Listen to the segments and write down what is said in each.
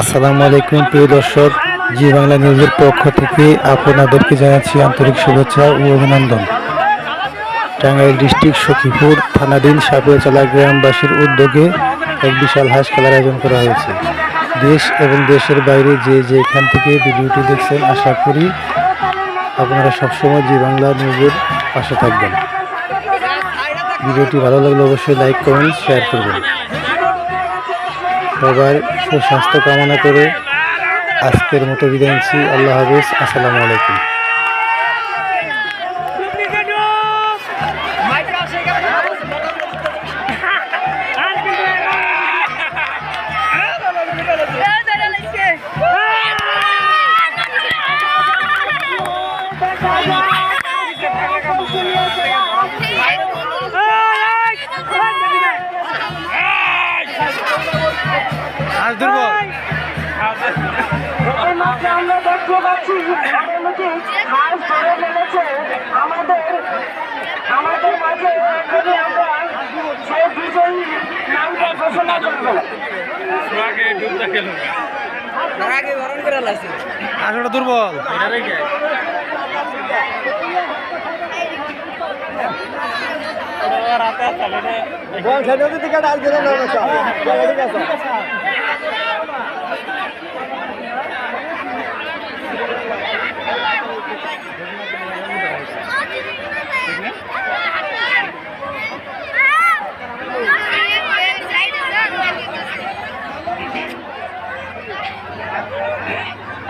আসসালামু আলাইকুম, প্রিয় দর্শক। জি বাংলা নিউজের পক্ষ থেকে আপনাদেরকে জানাচ্ছি আন্তরিক শুভেচ্ছা ও অভিনন্দন। টাঙ্গাইল ডিস্ট্রিক্ট সখীপুর থানাধীন সাপিয়াচলা গ্রামবাসীর উদ্যোগে এক বিশাল হাঁস খেলার আয়োজন করা হয়েছে। দেশ এবং দেশের বাইরে যে যে এখান থেকে ভিডিওটি দেখছেন, আশা করি আপনারা সবসময় জি বাংলা নিউজের পাশে থাকবেন। ভিডিওটি ভালো লাগলে অবশ্যই লাইক, কমেন্ট, শেয়ার করবেন। সবার সুস্বাস্থ্য কামনা করে আজকের মতো বিদায় আল্লাহ হাফিজ। আসসালামু আলাইকুম। পাচ্ছি মোটামুটি হাঁস ধরে ফেলেছে আমাদের আমাদের মাঝে এখনই আমরা সেই বিজয়ী নামটা ঘোষণা করব আসলে দুর্বল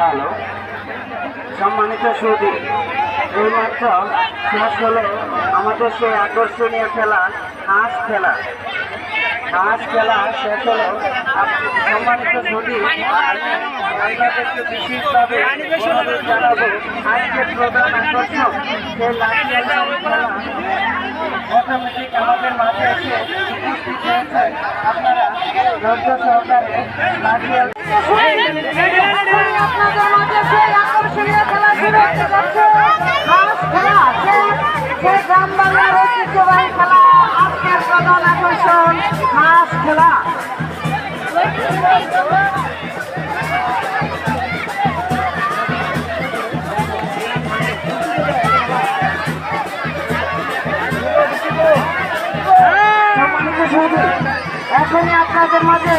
হ্যালো সম্মানিত সুদী এইমাত্র শেষ হলো আমাদের সেই আকর্ষণীয় খেলা, হাঁস খেলা। হাঁস খেলা শেষ হলো। সম্মানিত সুদী খেলা আপনারা সহকারে আপনাদের মাঝে সেই আকর্ষণীয় খেলা শুরু হতে যাচ্ছে হাঁস খেলা যে গ্রাম বাংলার ঐতিহ্যবাহী খেলা আজকের প্রধান আকর্ষণ হাঁস খেলা সম্মানিত সুদী এখনই আপনাদের মাঝে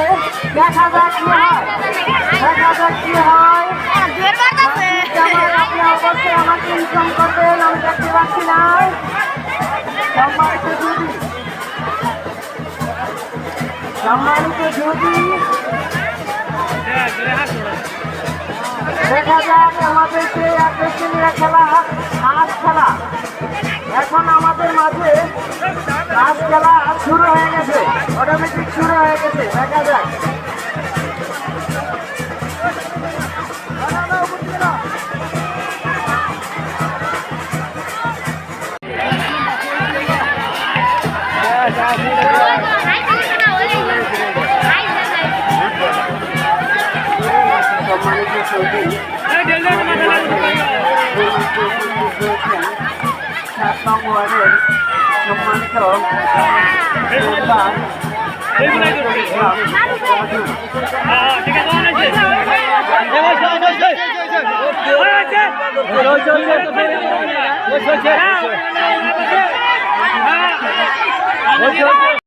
দেখা যাক কি হয়। দেখা হয়। দেখা যাক আমাদের খেলা হাঁস খেলা। এখন আমাদের মাঝে হাঁস খেলা শুরু হয়ে গেছে অটোমেটিক শুরু হয়ে গেছে দেখা যাক সম্মানিত সৌদি হয়েছে